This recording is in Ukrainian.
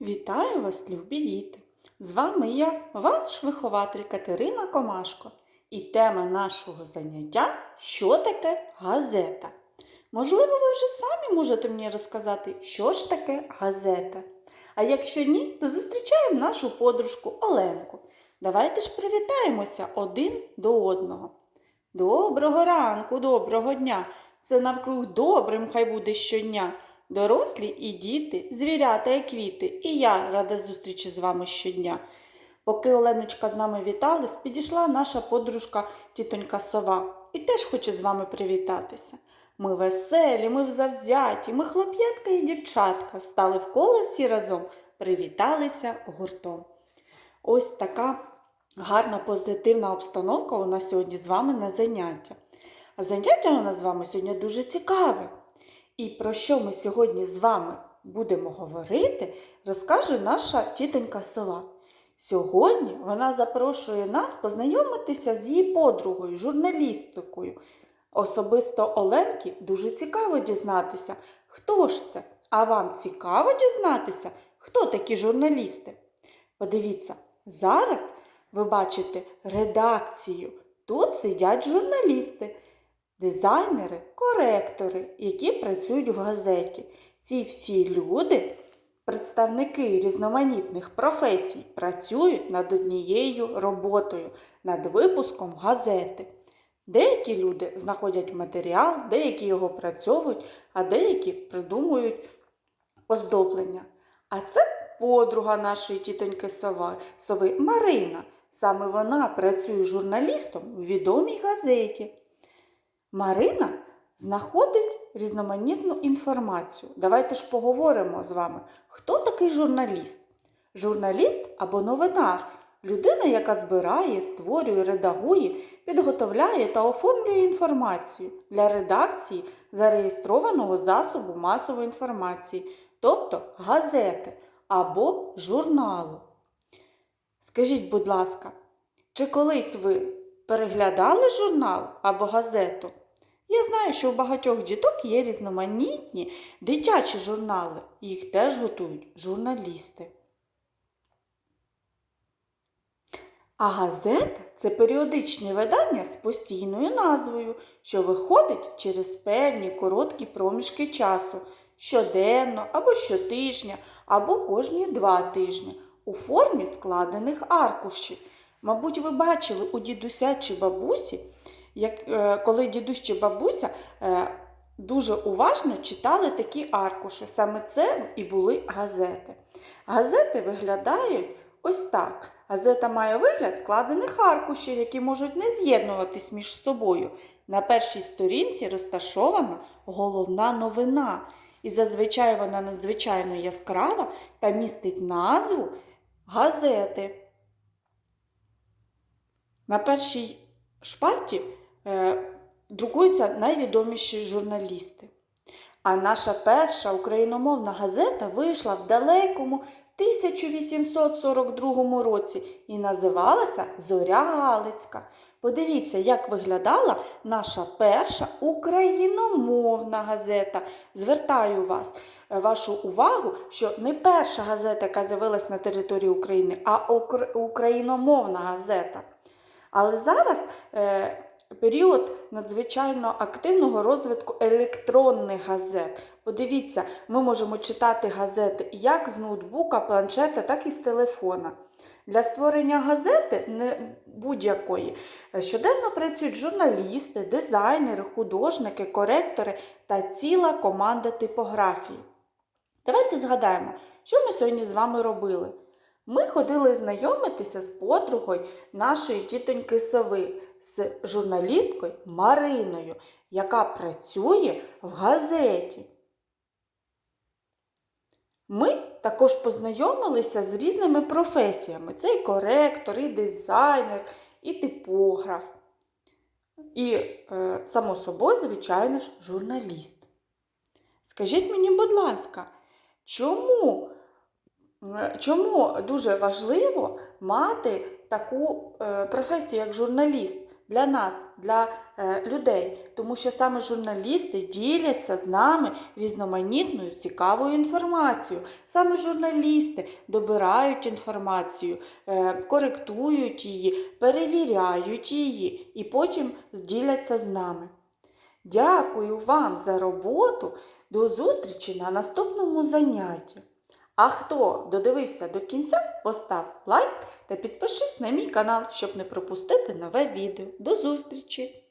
Вітаю вас, любі діти! З вами я, ваш вихователь Катерина Комашко. І тема нашого заняття що таке газета. Можливо, ви вже самі можете мені розказати, що ж таке газета. А якщо ні, то зустрічаємо нашу подружку Оленку. Давайте ж привітаємося один до одного. Доброго ранку, доброго дня! Все навкруг добрим хай буде щодня. Дорослі і діти, звірята і квіти, і я рада зустрічі з вами щодня. Поки Оленочка з нами віталась, підійшла наша подружка тітонька сова і теж хоче з вами привітатися. Ми веселі, ми завзяті, ми хлоп'ятка і дівчатка, стали в коло всі разом, привіталися гуртом. Ось така гарна позитивна обстановка у нас сьогодні з вами на заняття. А заняття у нас з вами сьогодні дуже цікаве. І про що ми сьогодні з вами будемо говорити, розкаже наша тітонька сова. Сьогодні вона запрошує нас познайомитися з її подругою, журналістикою. Особисто Оленки дуже цікаво дізнатися, хто ж це. А вам цікаво дізнатися, хто такі журналісти? Подивіться, зараз ви бачите редакцію. Тут сидять журналісти дизайнери, коректори, які працюють в газеті. Ці всі люди, представники різноманітних професій, працюють над однією роботою, над випуском газети. Деякі люди знаходять матеріал, деякі його працьовують, а деякі придумують оздоблення. А це подруга нашої тітоньки Сови, Марина. Саме вона працює журналістом у відомій газеті. Марина знаходить різноманітну інформацію. Давайте ж поговоримо з вами, хто такий журналіст. Журналіст або новинар людина, яка збирає, створює, редагує, підготовляє та оформлює інформацію для редакції зареєстрованого засобу масової інформації, тобто газети або журналу. Скажіть, будь ласка, чи колись ви переглядали журнал або газету? Я знаю, що у багатьох діток є різноманітні дитячі журнали. Їх теж готують журналісти. А газета це періодичне видання з постійною назвою, що виходить через певні короткі проміжки часу щоденно або щотижня, або кожні два тижні у формі складених аркушів. Мабуть, ви бачили у дідуся чи бабусі, як, е, коли дідусь чи бабуся е, дуже уважно читали такі аркуші. Саме це і були газети. Газети виглядають ось так. Газета має вигляд складених аркушів, які можуть не з'єднуватись між собою. На першій сторінці розташована головна новина. І зазвичай вона надзвичайно яскрава та містить назву газети. На першій шпальті е, друкуються найвідоміші журналісти. А наша перша україномовна газета вийшла в далекому 1842 році і називалася Зоря Галицька. Подивіться, як виглядала наша перша україномовна газета. Звертаю вас вашу увагу, що не перша газета, яка з'явилась на території України, а україномовна газета. Але зараз е, період надзвичайно активного розвитку електронних газет. Подивіться, ми можемо читати газети як з ноутбука, планшета, так і з телефона. Для створення газети не будь-якої щоденно працюють журналісти, дизайнери, художники, коректори та ціла команда типографії. Давайте згадаємо, що ми сьогодні з вами робили. Ми ходили знайомитися з подругою нашої тітоньки Сови, з журналісткою Мариною, яка працює в газеті. Ми також познайомилися з різними професіями. Це і коректор, і дизайнер, і типограф. І, е, само собою, звичайно ж, журналіст. Скажіть мені, будь ласка, чому? Чому дуже важливо мати таку е, професію, як журналіст? для нас, для е, людей, тому що саме журналісти діляться з нами різноманітною цікавою інформацією. Саме журналісти добирають інформацію, е, коректують її, перевіряють її і потім діляться з нами. Дякую вам за роботу. До зустрічі на наступному занятті. А хто додивився до кінця, постав лайк та підпишись на мій канал, щоб не пропустити нове відео. До зустрічі!